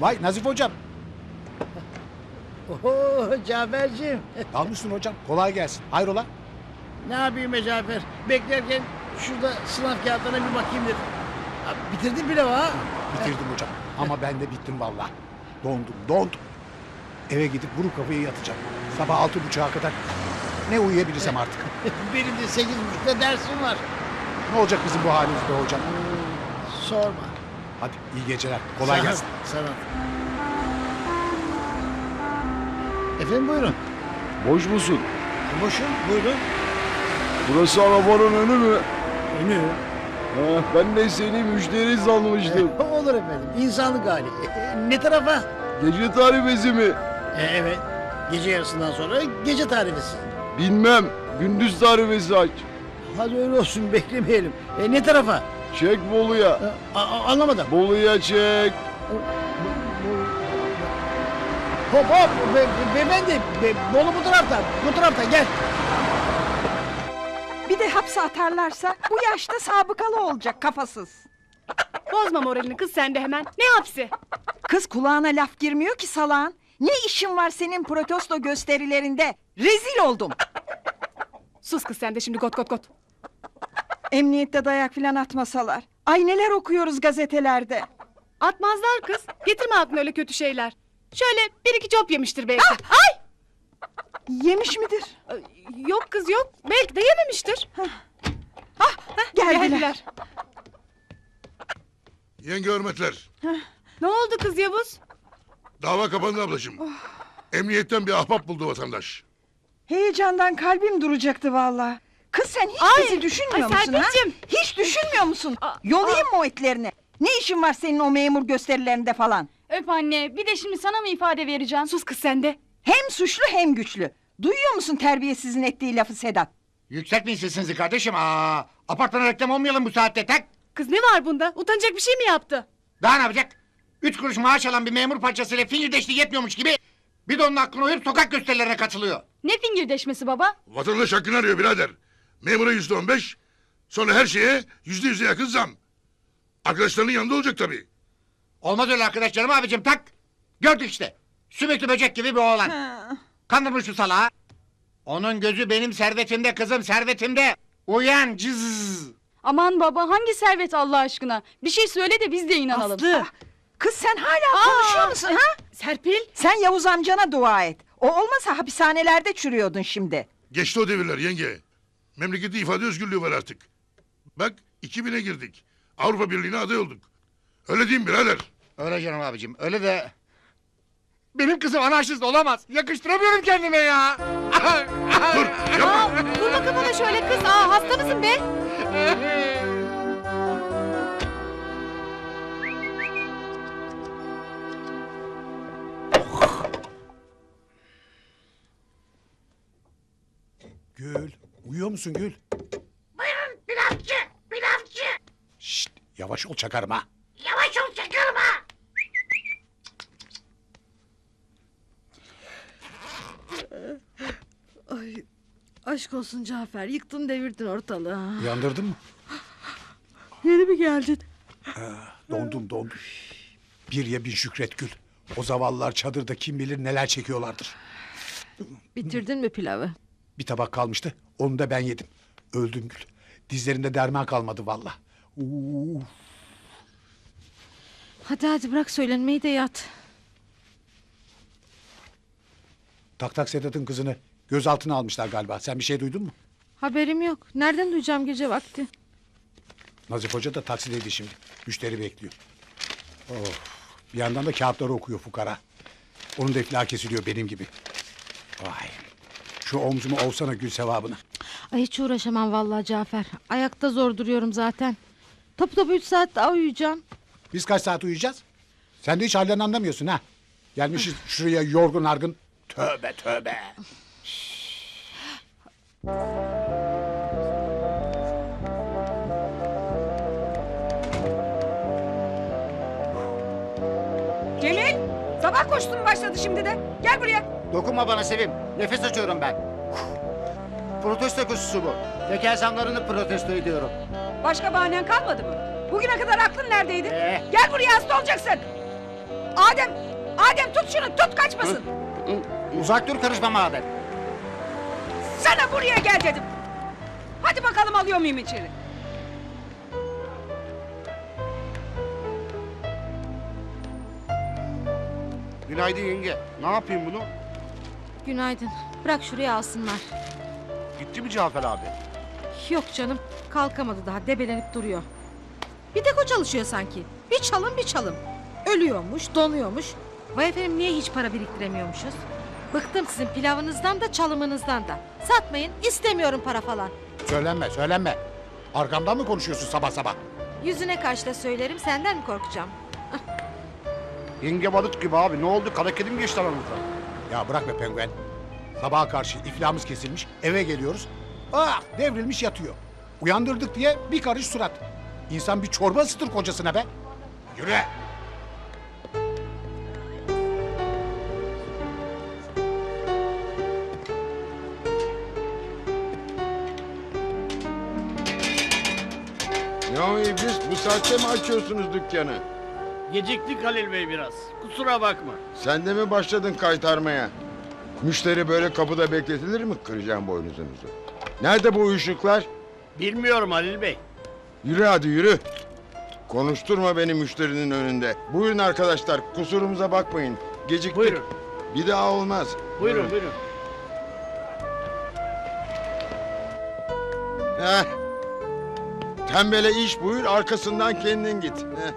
Vay Nazif hocam. Oho Cafer'cim. Dalmışsın hocam. Kolay gelsin. Hayrola? ne yapayım be Cafer? Beklerken şurada sınav kağıtlarına bir bakayım dedim. Ya, bitirdin bile ha? Bitirdim hocam. Ama ben de bittim vallahi. Dondum, dondum. Eve gidip vuru kafayı yatacağım. Sabah altı buçuğa kadar ne uyuyabilirsem artık. Benim de sekiz buçukta dersim var. Ne olacak bizim bu halimiz be hocam? Sorma. Hadi iyi geceler. Kolay ol, gelsin. Ol. Efendim buyurun. Boş musun? Boşum buyurun. Burası arabanın önü mü? Önü. Ha, ben de seni müşteri sanmıştım. Olur efendim. İnsanlık hali. ne tarafa? Gece tarifesi mi? E, evet. Gece yarısından sonra gece tarifesi. Bilmem. Gündüz tarifesi aç. Hadi öyle olsun beklemeyelim. E, ne tarafa? Çek Bolu'ya. E, a- a- anlamadım. Bolu'ya çek. Hop hop be, be, beyefendi be, Bolu bu tarafta bu tarafta gel. Bir de hapse atarlarsa bu yaşta sabıkalı olacak kafasız. Bozma moralini kız sen de hemen. Ne hapsi? Kız kulağına laf girmiyor ki salağın. Ne işin var senin protesto gösterilerinde? Rezil oldum. Sus kız sen de şimdi got got got. Emniyette dayak filan atmasalar. Ay neler okuyoruz gazetelerde. Atmazlar kız. Getirme aklına öyle kötü şeyler. Şöyle bir iki cop yemiştir belki. Ay! Yemiş midir? Yok kız yok. Belki de yememiştir. Geldiler. Geldiler. Yenge hürmetler. Ne oldu kız Yavuz? Dava kapandı ablacığım. Emniyetten bir ahbap buldu vatandaş. Heyecandan kalbim duracaktı vallahi. Kız sen hiç Ay, bizi düşünmüyor ay musun ha? Serpil'cim. Hiç düşünmüyor musun? Aa, Yolayım mı o etlerini? Ne işin var senin o memur gösterilerinde falan? Öp anne. Bir de şimdi sana mı ifade vereceğim? Sus kız sen de. Hem suçlu hem güçlü. Duyuyor musun terbiyesizin ettiği lafı Sedat? Yükseltmeyin sesinizi kardeşim. Aa, apartmana reklam olmayalım bu saatte tak. Kız ne var bunda? Utanacak bir şey mi yaptı? Daha ne yapacak? Üç kuruş maaş alan bir memur parçasıyla fingirdeşliği yetmiyormuş gibi... ...bir de onun aklını uyup sokak gösterilerine katılıyor. Ne fingirdeşmesi baba? Vatandaş hakkını arıyor birader. Memura yüzde on beş. Sonra her şeye yüzde yüze yakın zam. Arkadaşlarının yanında olacak tabii. Olmaz öyle arkadaşlarım abicim tak. Gördük işte. Sümüklü böcek gibi bir oğlan. Kandırmış şu salağı. Onun gözü benim servetimde kızım servetimde. Uyan cız. Aman baba hangi servet Allah aşkına? Bir şey söyle de biz de inanalım. Aslı. Kız sen hala konuşuyor musun ha? Serpil. Sen Yavuz amcana dua et. O olmasa hapishanelerde çürüyordun şimdi. Geçti o devirler yenge. Memlekette ifade özgürlüğü var artık. Bak 2000'e girdik. Avrupa Birliği'ne aday olduk. Öyle değil mi birader? Öyle canım abicim öyle de... Benim kızım anarşist olamaz. Yakıştıramıyorum kendime ya. Dur yapma. Aa, vurma kafana şöyle kız. Aa hasta mısın be? Uyuyor musun Gül? Buyurun pilavcı, pilavcı. Şşt yavaş ol çakarım ha. Yavaş ol çekiyorum ha. Ay aşk olsun Cafer yıktın devirdin ortalığı. Uyandırdın mı? Yeni mi geldin? Dondum dondum. Bir ye bir şükret Gül. O zavallılar çadırda kim bilir neler çekiyorlardır. Bitirdin mi pilavı? Bir tabak kalmıştı. Onu da ben yedim. Öldüm Gül. Dizlerinde derman kalmadı valla. Uf. Hadi hadi bırak söylenmeyi de yat. Tak tak Sedat'ın kızını gözaltına almışlar galiba. Sen bir şey duydun mu? Haberim yok. Nereden duyacağım gece vakti? Nazif Hoca da taksideydi şimdi. Müşteri bekliyor. Of. Bir yandan da kağıtları okuyor fukara. Onun da iflahı kesiliyor benim gibi. Vay. Şu omzumu olsana gül sevabını. Ay hiç uğraşamam vallahi Cafer. Ayakta zor duruyorum zaten. Topu topu üç saat daha uyuyacağım. Biz kaç saat uyuyacağız? Sen de hiç halden anlamıyorsun ha. Gelmişiz şuraya yorgun argın. Tövbe tövbe. Celil! Sabah koştum başladı şimdi de. Gel buraya. Dokunma bana Sevim. Nefes açıyorum ben. Protesto koşusu bu. Teker zamlarını protesto ediyorum. Başka bahanen kalmadı mı? Bugüne kadar aklın neredeydi? Ee? Gel buraya hasta olacaksın. Adem, Adem tut şunu tut kaçmasın. Uzak dur karışma madem. Sana buraya gel dedim. Hadi bakalım alıyor muyum içeri? Günaydın yenge. Ne yapayım bunu? Günaydın. Bırak şuraya alsınlar. Gitti mi Cafer abi? Yok canım kalkamadı daha debelenip duruyor. Bir tek o çalışıyor sanki. Bir çalım bir çalım. Ölüyormuş donuyormuş. Vay efendim niye hiç para biriktiremiyormuşuz? Bıktım sizin pilavınızdan da çalımınızdan da. Satmayın istemiyorum para falan. Söylenme söylenme. Arkamdan mı konuşuyorsun sabah sabah? Yüzüne karşı da söylerim senden mi korkacağım? Yenge balık gibi abi. Ne oldu? Kara kedi mi geçti aramızda? Ya bırak be penguen. Sabaha karşı iflahımız kesilmiş eve geliyoruz. Ah devrilmiş yatıyor. Uyandırdık diye bir karış surat. İnsan bir çorba ısıtır kocasına be. Yürü. Ne o iblis? Bu saatte mi açıyorsunuz dükkanı? Geciktik Halil Bey biraz. Kusura bakma. Sen de mi başladın kaytarmaya? Müşteri böyle kapıda bekletilir mi? Kıracağım boynuzunuzu. Nerede bu ışıklar? Bilmiyorum Halil Bey. Yürü hadi yürü. Konuşturma beni müşterinin önünde. Buyurun arkadaşlar kusurumuza bakmayın. Geciktik. Buyurun. Bir daha olmaz. Buyurun buyurun. Heh. Tembele iş buyur arkasından kendin git. Heh.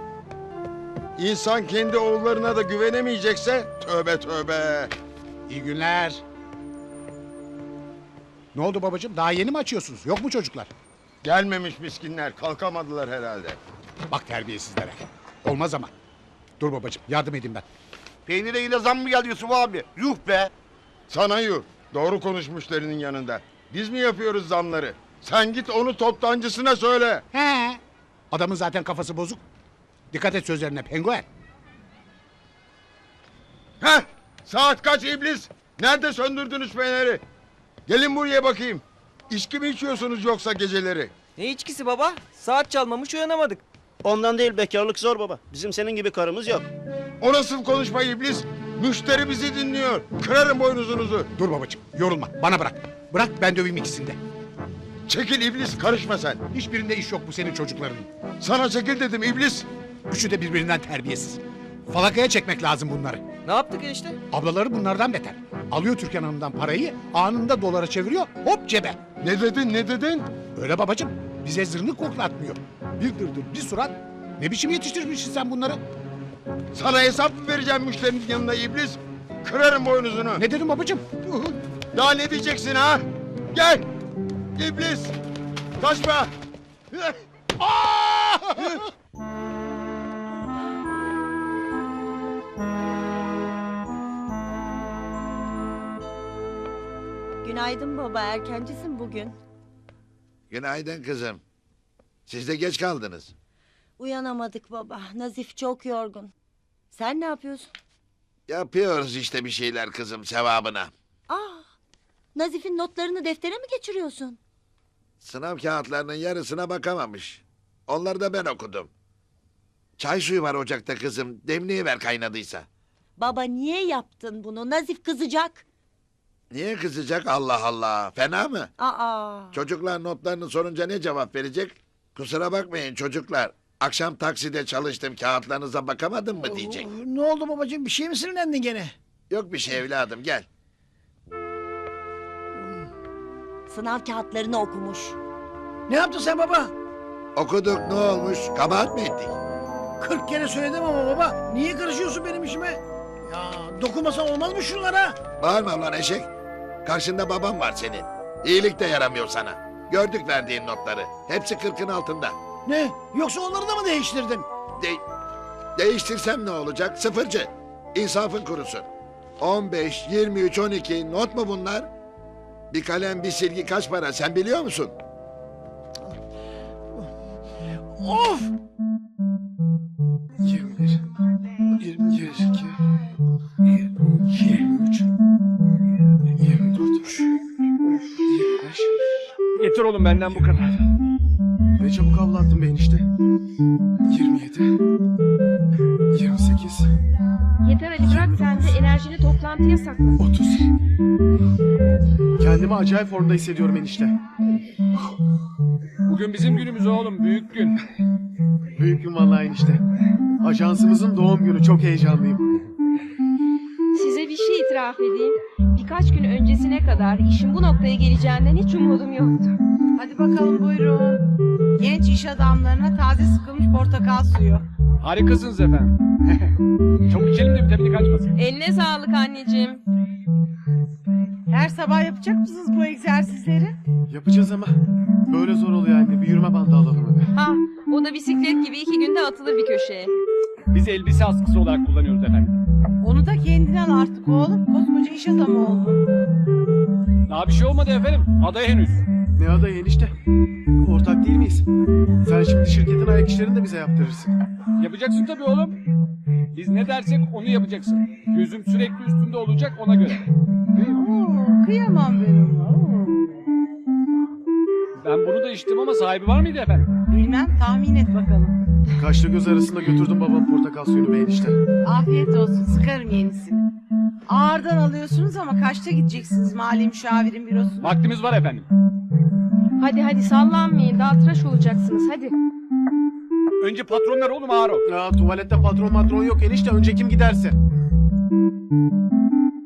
İnsan kendi oğullarına da güvenemeyecekse tövbe tövbe. İyi günler. Ne oldu babacığım? Daha yeni mi açıyorsunuz? Yok mu çocuklar? Gelmemiş miskinler kalkamadılar herhalde. Bak terbiyesizlere. Olmaz ama. Dur babacığım yardım edeyim ben. Peynire yine zam mı geldi Yusuf abi? Yuh be. Sana yuh. Doğru konuş müşterinin yanında. Biz mi yapıyoruz zamları? Sen git onu toptancısına söyle. He. Adamın zaten kafası bozuk. Dikkat et sözlerine penguen. Heh, saat kaç iblis? Nerede söndürdünüz feneri? Gelin buraya bakayım. İçki mi içiyorsunuz yoksa geceleri? Ne içkisi baba? Saat çalmamış uyanamadık. Ondan değil bekarlık zor baba. Bizim senin gibi karımız yok. O nasıl konuşma iblis? Müşteri bizi dinliyor. Kırarım boynuzunuzu. Dur babacığım yorulma bana bırak. Bırak ben döveyim ikisini de. Çekil iblis karışma sen. Hiçbirinde iş yok bu senin çocuklarının. Sana çekil dedim iblis. Üçü de birbirinden terbiyesiz. Falakaya çekmek lazım bunları. Ne yaptık enişte? Ablaları bunlardan beter. Alıyor Türkan Hanım'dan parayı anında dolara çeviriyor hop cebe. Ne dedin ne dedin? Öyle babacığım bize zırnık koklatmıyor. Bir dırdır bir surat. Ne biçim yetiştirmişsin sen bunları? Sana hesap mı vereceğim müşterinin yanında iblis? Kırarım boynuzunu. Ne dedim babacığım? Daha ne diyeceksin ha? Gel. İblis. Kaçma. Günaydın baba erkencisin bugün. Günaydın kızım. Siz de geç kaldınız. Uyanamadık baba. Nazif çok yorgun. Sen ne yapıyorsun? Yapıyoruz işte bir şeyler kızım sevabına. Ah, Nazif'in notlarını deftere mi geçiriyorsun? Sınav kağıtlarının yarısına bakamamış. Onları da ben okudum. Çay suyu var ocakta kızım. Demliği ver kaynadıysa. Baba niye yaptın bunu? Nazif kızacak. Niye kızacak Allah Allah? Fena mı? Aa. Çocuklar notlarını sorunca ne cevap verecek? Kusura bakmayın çocuklar. Akşam takside çalıştım kağıtlarınıza bakamadım mı diyecek. Oo, Ne oldu babacığım? Bir şey mi sinirlendin gene? Yok bir şey evladım gel. Sınav kağıtlarını okumuş. Ne yaptın sen baba? Okuduk ne olmuş? Kabahat mi ettik? 40 kere söyledim ama baba. Niye karışıyorsun benim işime? Ya dokunmasan olmaz mı şunlara? Bağırma lan eşek. Karşında babam var senin. İyilik de yaramıyor sana. Gördük verdiğin notları. Hepsi kırkın altında. Ne? Yoksa onları da mı değiştirdin? De değiştirsem ne olacak? Sıfırcı. İnsafın kurusun. 15, 23, 12 not mu bunlar? Bir kalem bir silgi kaç para sen biliyor musun? Of! 21, 22, 23, 24, 25. Yeter oğlum benden bu kadar. Ne çabuk avlattın be enişte. 27, 28, Çıkıntıya sakla. 30. Kendimi acayip formda hissediyorum enişte. Bugün bizim günümüz oğlum büyük gün. Büyük gün vallahi enişte. Ajansımızın doğum günü çok heyecanlıyım. İtiraf edeyim. Birkaç gün öncesine kadar işin bu noktaya geleceğinden hiç umudum yoktu. Hadi bakalım buyurun. Genç iş adamlarına taze sıkılmış portakal suyu. Harikasınız efendim. Çok içelim de vitamini kaçmasın. Eline sağlık anneciğim. Her sabah yapacak mısınız bu egzersizleri? Yapacağız ama böyle zor oluyor anne. Bir yürüme bandı alalım hadi. Ha, o da bisiklet gibi iki günde atılır bir köşeye. Biz elbise askısı olarak kullanıyoruz efendim. Onu da kendine al artık oğlum. Koskoca iş adamı oldun. Daha bir şey olmadı efendim. Adaya henüz. Ne adayı enişte? Ortak değil miyiz? Sen şimdi şirketin ayak işlerini de bize yaptırırsın. Yapacaksın tabii oğlum. Biz ne dersek onu yapacaksın. Gözüm sürekli üstünde olacak ona göre. Oo, kıyamam ben ona. oo. Ben bunu da içtim ama sahibi var mıydı efendim? Bilmem tahmin et bakalım. Kaşla göz arasında götürdüm babam portakal suyunu be enişte. Afiyet olsun sıkarım yenisini. Ağırdan alıyorsunuz ama kaçta gideceksiniz mali müşavirin bürosuna? Vaktimiz var efendim. Hadi hadi sallanmayın daha tıraş olacaksınız hadi. Önce patronlar oğlum ağır ol. Ya tuvalette patron matron yok enişte önce kim giderse.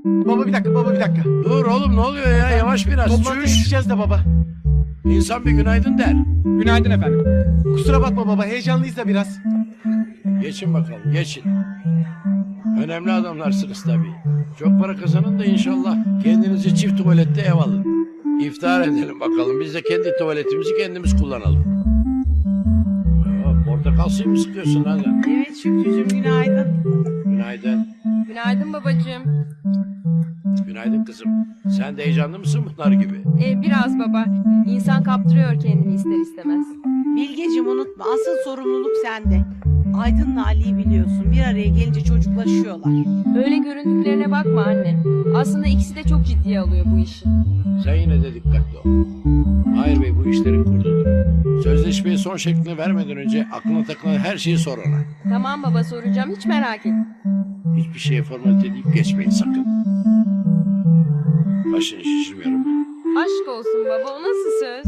Baba bir dakika baba bir dakika. Dur oğlum ne oluyor ya yavaş biraz. Toplantıya Çüş. gideceğiz de baba. İnsan bir günaydın der. Günaydın efendim. Kusura bakma baba heyecanlıyız da biraz. Geçin bakalım geçin. Önemli adamlarsınız tabii. Çok para kazanın da inşallah kendinize çift tuvalette ev alın. İftar edelim bakalım. Biz de kendi tuvaletimizi kendimiz kullanalım. Aa, portakal suyu mu sıkıyorsun lan? Evet Şükrücüğüm günaydın. Günaydın. Günaydın babacığım. Günaydın kızım. Sen de heyecanlı mısın bunlar gibi? Ee, biraz baba. İnsan kaptırıyor kendini ister istemez. Bilgeciğim unutma asıl sorumluluk sende. Aydın'la Ali'yi biliyorsun. Bir araya gelince çocuklaşıyorlar. Öyle göründüklerine bakma anne. Aslında ikisi de çok ciddiye alıyor bu işi. Sen yine de dikkatli ol. Hayır Bey bu işlerin kurdudur. Sözleşmeye son şeklini vermeden önce aklına takılan her şeyi sor ona. Tamam baba soracağım hiç merak etme. Hiçbir şeye formalite deyip geçmeyin sakın. Başını şişirmiyorum. Aşk olsun baba o nasıl söz?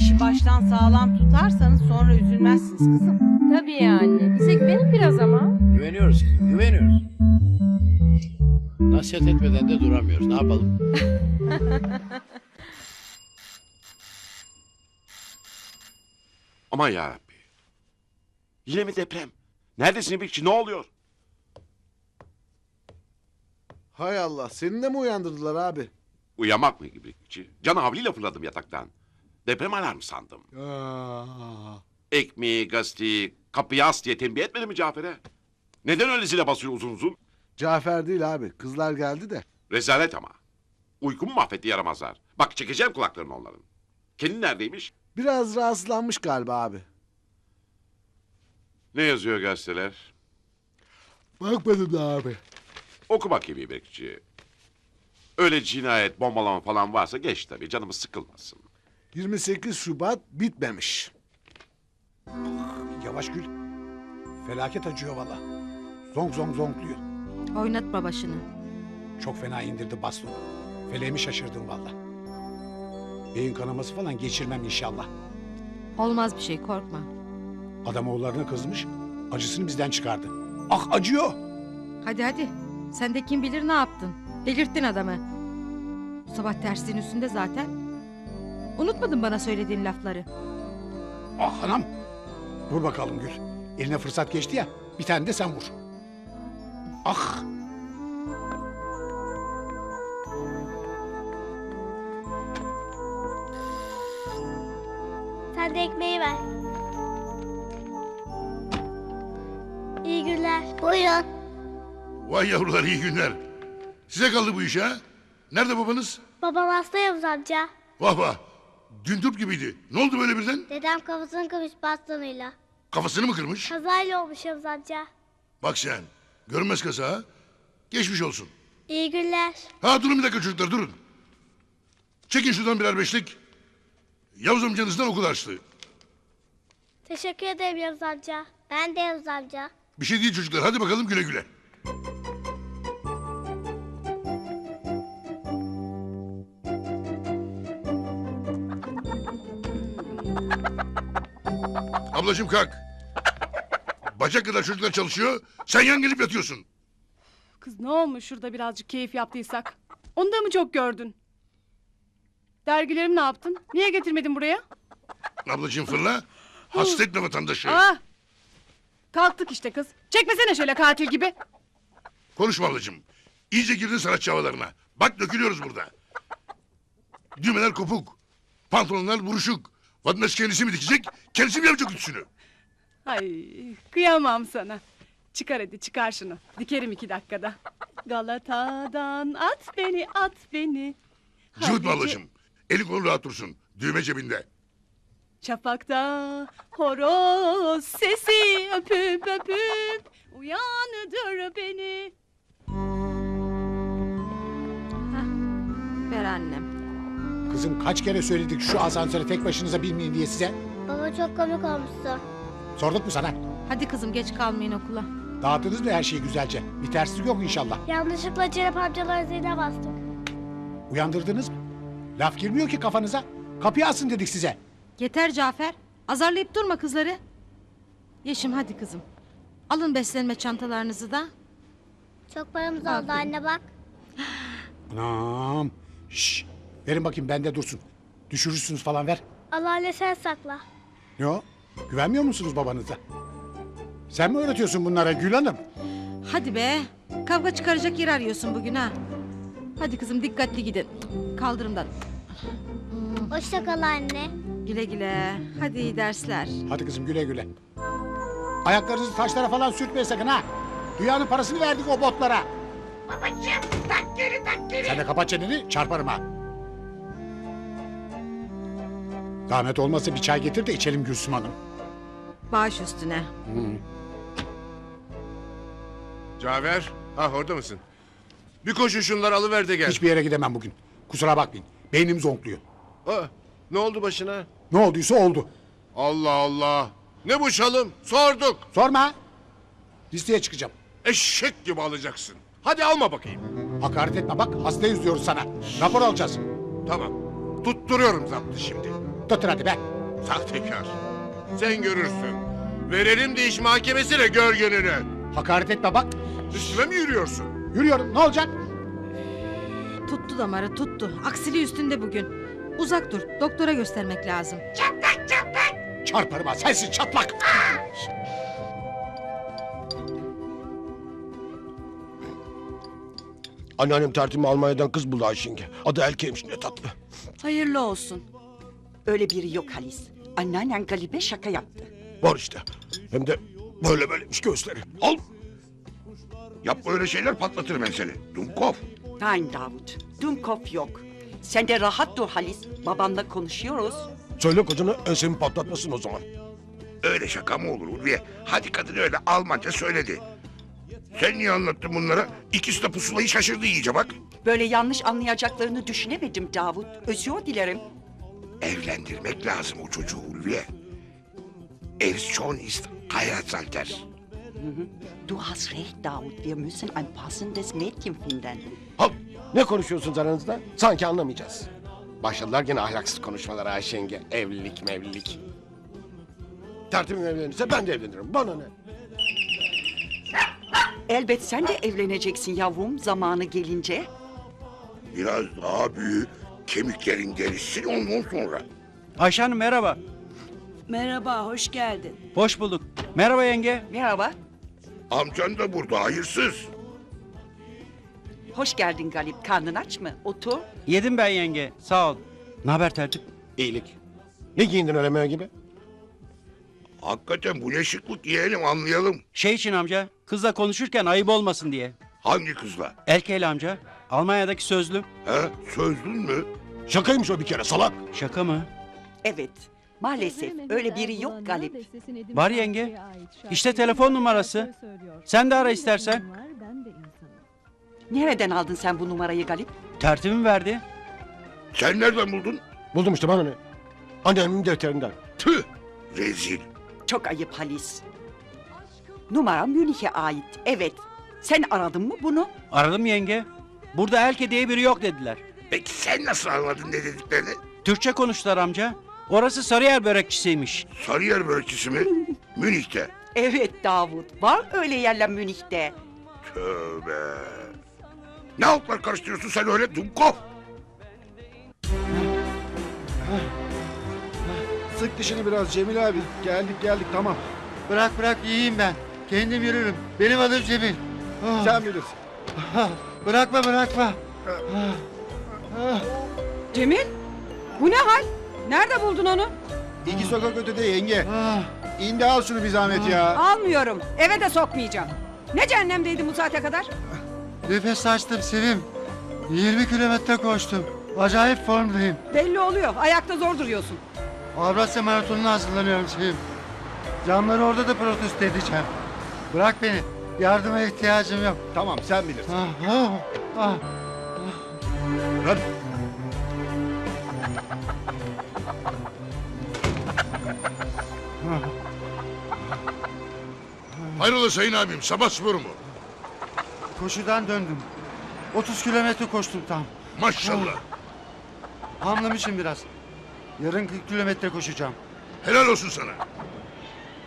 İşi baştan sağlam tutarsanız sonra üzülmezsiniz kızım. Tabii yani. Bize güvenin biraz ama. Güveniyoruz kızım, güveniyoruz. Nasihat etmeden de duramıyoruz. Ne yapalım? Aman yarabbi. Yine mi deprem? Neredesin İbrikçi ne oluyor? Hay Allah seni de mi uyandırdılar abi? Uyamak mı İbrikçi? Can havliyle fırladım yataktan. Deprem alarmı sandım. Aa, Ekmeği, gazeteyi, kapıyı as diye tembih etmedi mi Cafer'e? Neden öyle zile basıyor uzun uzun? Cafer değil abi kızlar geldi de. Rezalet ama. Uykumu mahvetti yaramazlar. Bak çekeceğim kulaklarını onların. Kendi neredeymiş? Biraz rahatsızlanmış galiba abi. Ne yazıyor gazeteler? Bakmadım da abi. Oku bakayım İbrikçi. Öyle cinayet, bombalama falan varsa geç tabii. Canımız sıkılmasın. 28 Şubat bitmemiş. Yavaş gül. Felaket acıyor valla. Zonk zonk zonk diyor. Oynatma başını. Çok fena indirdi bastonu. Feleğimi şaşırdım valla. Beyin kanaması falan geçirmem inşallah. Olmaz bir şey korkma. Adam oğullarına kızmış. Acısını bizden çıkardı. Ah acıyor. Hadi hadi. Sen de kim bilir ne yaptın. Delirttin adamı. Bu sabah tersliğin üstünde zaten. Unutmadın bana söylediğin lafları. Ah anam. Vur bakalım Gül. Eline fırsat geçti ya. Bir tane de sen vur. Ah. Sen de ekmeği ver. İyi günler. Buyurun. Vay yavrular iyi günler. Size kaldı bu iş ha? Nerede babanız? Babam hasta Yavuz amca. Vah vah. Dün gibiydi. Ne oldu böyle birden? Dedem kafasını kırmış bastonuyla. Kafasını mı kırmış? Kazayla olmuş Yavuz amca. Bak sen. Görmez kaza ha. Geçmiş olsun. İyi günler. Ha durun bir dakika çocuklar durun. Çekin şuradan birer beşlik. Yavuz amcanızdan okul açtı. Teşekkür ederim Yavuz amca. Ben de Yavuz amca. Bir şey değil çocuklar hadi bakalım güle güle. Ablacığım kalk. Bacak kadar çocuklar çalışıyor. Sen yan gelip yatıyorsun. Kız ne olmuş şurada birazcık keyif yaptıysak? Onu da mı çok gördün? Dergilerimi ne yaptın? Niye getirmedin buraya? Ablacığım fırla. Hasta etme vatandaşı. Aa! Kalktık işte kız. Çekmesene şöyle katil gibi. Konuşma ablacığım. İyice girdin sanatçı havalarına. Bak dökülüyoruz burada. Düğmeler kopuk. Pantolonlar buruşuk. Vatandaş kendisi mi dikecek, kendisi mi yapacak ütüsünü? Ay kıyamam sana. Çıkar hadi çıkar şunu. Dikerim iki dakikada. Galata'dan at beni at beni. Cıvıtma Hadi ablacığım. Eli kolu rahat dursun. Düğme cebinde. Şafakta horoz sesi öpüp öpüp uyandır beni. Ver annem. Kızım kaç kere söyledik şu asansöre tek başınıza binmeyin diye size. Baba çok komik olmuşsun. Sorduk mu sana? Hadi kızım geç kalmayın okula. Dağıttınız mı her şeyi güzelce? Bir terslik yok inşallah. Yanlışlıkla Cerep amcaların ziline bastık. Uyandırdınız mı? Laf girmiyor ki kafanıza. Kapıyı asın dedik size. Yeter Cafer. Azarlayıp durma kızları. Yeşim hadi kızım. Alın beslenme çantalarınızı da. Çok paramız oldu Aferin. anne bak. Anam. Şş, verin bakayım bende dursun. Düşürürsünüz falan ver. Allah anne sen sakla. Ne o? Güvenmiyor musunuz babanıza? Sen mi öğretiyorsun bunlara Gül Hanım? Hadi be. Kavga çıkaracak yer arıyorsun bugün ha. Hadi kızım dikkatli gidin. Kaldırımdan. Hoşça kal anne. Güle güle. Hadi iyi dersler. Hadi kızım güle güle. Ayaklarınızı taşlara falan sürtmeyin sakın ha. Dünyanın parasını verdik o botlara. Babacığım tak geri tak geri. Sen de kapat çeneni çarparım ha. Zahmet olmasa bir çay getir de içelim Gülsüm Hanım. Baş üstüne. Cafer, ah orada mısın? Bir koşun şunları alıver de gel. Hiçbir yere gidemem bugün. Kusura bakmayın. Beynim zonkluyor. Aa, ne oldu başına? Ne olduysa oldu. Allah Allah. Ne bu çalım? Sorduk. Sorma. Listeye çıkacağım. Eşek gibi alacaksın. Hadi alma bakayım. Hakaret etme bak hastayız diyoruz sana. Rapor alacağız. Tamam. Tutturuyorum zaptı şimdi. Tuttur hadi be. Sahtekar. Sen görürsün. Verelim de iş mahkemesine gör gününü. Hakaret etme bak. Üstüme mi yürüyorsun? Yürüyorum ne olacak? Tuttu damarı tuttu. Aksili üstünde bugün. Uzak dur. Doktora göstermek lazım. Çarparım ha sensin çatlak. Anneannem tertimi Almanya'dan kız buldu Ayşinge. Adı Elke'ymiş ne tatlı. Hayırlı olsun. Öyle biri yok Halis. Anneannen Galibe şaka yaptı. Var işte. Hem de böyle böylemiş göğüsleri. Al. Yapma öyle şeyler patlatırım ben seni. Dumkov. Nein Davut. Dumkov yok. Sen de rahat dur Halis. Babanla konuşuyoruz. Söyle kocana ensemi patlatmasın o zaman. Öyle şaka mı olur Ulviye? Hadi kadın öyle Almanca söyledi. Sen niye anlattın bunlara? İkisi de pusulayı şaşırdı iyice bak. Böyle yanlış anlayacaklarını düşünemedim Davut. Özür dilerim. Evlendirmek lazım o çocuğu Ulviye. Erziehung ist Heiratsalter. Du hast recht Davut. Wir müssen ein passendes Mädchen finden. Al. Ne konuşuyorsunuz aranızda? Sanki anlamayacağız. Başladılar gene ahlaksız konuşmalara Ayşenge. Evlilik mevlilik. Tertibim evlenirse ben de evlenirim. Bana ne? Elbet sen de evleneceksin yavrum zamanı gelince. Biraz daha büyü, kemiklerin gelişsin ondan sonra. Ayşe Hanım merhaba. Merhaba, hoş geldin. Hoş bulduk. Merhaba yenge. Merhaba, Amcan da burada hayırsız. hoş geldin Galip. Karnın aç mı? Otur. Yedim ben yenge. Sağ ol. Ne haber tertip? İyilik. Ne giyindin öyle mö gibi? Hakikaten bu ne şıklık yeğenim anlayalım. Şey için amca. Kızla konuşurken ayıp olmasın diye. Hangi kızla? Elkeyle amca. Almanya'daki sözlü. He sözlün mü? Şakaymış o bir kere salak. Şaka mı? Evet, maalesef öyle biri yok Galip. Var yenge. İşte telefon numarası. Sen de ara istersen. Nereden aldın sen bu numarayı Galip? Tertibim verdi. Sen nereden buldun? Buldum işte bana ne? Anneannemin defterinden. Tüh rezil. Çok ayıp Halis. Numara Münih'e ait, evet. Sen aradın mı bunu? Aradım yenge. Burada Elke diye biri yok dediler. Peki sen nasıl anladın ne dediklerini? Türkçe konuştular amca. Orası Sarıyer börekçisiymiş. Sarıyer börekçisi mi? Münih'te. Evet Davut. Var öyle yerler Münih'te. Tövbe. Ne altlar karıştırıyorsun sen öyle Dumkov? Sık dişini biraz Cemil abi. Geldik geldik tamam. Bırak bırak iyiyim ben. Kendim yürürüm. Benim adım Cemil. Ah. Sen bilirsin. Ah, Bırakma bırakma. Cemil bu ne hal? Nerede buldun onu? İki sokak ötede yenge. İndi al şunu bir zahmet ya. Almıyorum. Eve de sokmayacağım. Ne cehennemdeydin bu saate kadar? Nefes açtım Sevim. 20 kilometre koştum. Acayip formdayım. Belli oluyor. Ayakta zor duruyorsun. Avrasya Maratonu'na hazırlanıyorum Sevim. Camları orada da protesto edeceğim. Bırak beni. Yardıma ihtiyacım yok. Tamam sen bilirsin. Ah, ah, ah. Hadi. Hayrola sayın abim sabah sporu mu? Koşudan döndüm. 30 kilometre koştum tam. Maşallah. Hamlamışım biraz. Yarın 40 kilometre koşacağım. Helal olsun sana.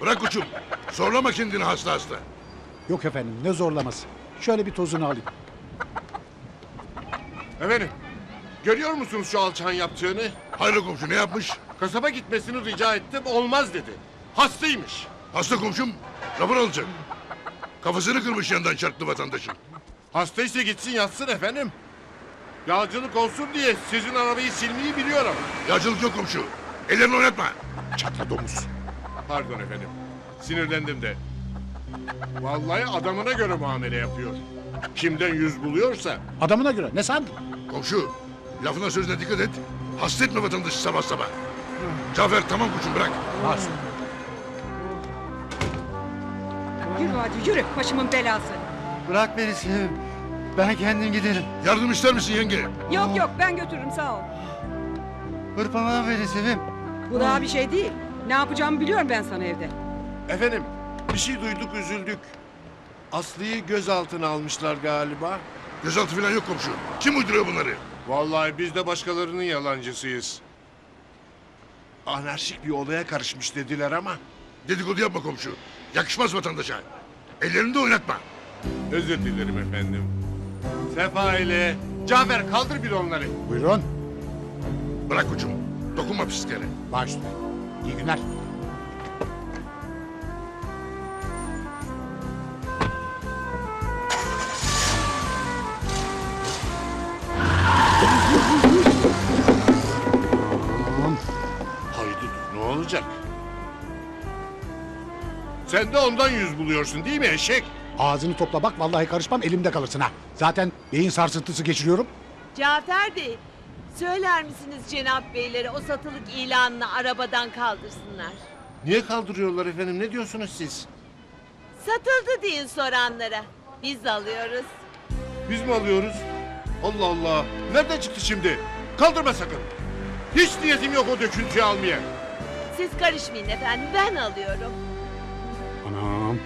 Bırak koçum. Zorlama kendini hasta hasta. Yok efendim ne zorlaması. Şöyle bir tozunu alayım. Efendim, görüyor musunuz şu alçağın yaptığını? Hayrola komşu ne yapmış? Kasaba gitmesini rica ettim, olmaz dedi. Hastaymış. Hasta komşum rapor alacak. Kafasını kırmış yandan çarptı vatandaşın. Hastaysa gitsin yatsın efendim. Yağcılık olsun diye sizin arabayı silmeyi biliyorum. Yağcılık yok komşu. Ellerini oynatma. Çatla domuz. Pardon efendim, sinirlendim de. Vallahi adamına göre muamele yapıyor. Kimden yüz buluyorsa. Adamına göre ne sandın? Komşu lafına sözüne dikkat et. Hasta etme vatandaşı sabah sabah. Cafer tamam koçum bırak. Masum. Yürü hadi yürü. Başımın belası. Bırak beni Sevim. Ben kendim giderim. Yardım ister misin yenge? Yok yok ben götürürüm sağ ol. Hırpalama beni Sevim. Bu daha bir şey değil. Ne yapacağımı biliyorum ben sana evde. Efendim, bir şey duyduk üzüldük. Aslı'yı gözaltına almışlar galiba. Gözaltı falan yok komşu. Kim uyduruyor bunları? Vallahi biz de başkalarının yalancısıyız. Anarşik bir olaya karışmış dediler ama. Dedikodu yapma komşu. Yakışmaz vatandaşa. Ellerini de oynatma. Özür dilerim efendim. Sefa ile Cafer kaldır bir onları. Buyurun. Bırak koçum. Dokunma pisliklere. Baş üstüne. İyi günler. Olacak? Sen de ondan yüz buluyorsun değil mi eşek? Ağzını topla bak vallahi karışmam elimde kalırsın ha. Zaten beyin sarsıntısı geçiriyorum. Cafer Bey, söyler misiniz Cenap Beylere o satılık ilanını arabadan kaldırsınlar? Niye kaldırıyorlar efendim ne diyorsunuz siz? Satıldı deyin soranlara. Biz alıyoruz. Biz mi alıyoruz? Allah Allah. Nereden çıktı şimdi? Kaldırma sakın. Hiç niyetim yok o döküntüyü almaya. Siz karışmayın efendim ben alıyorum. Anam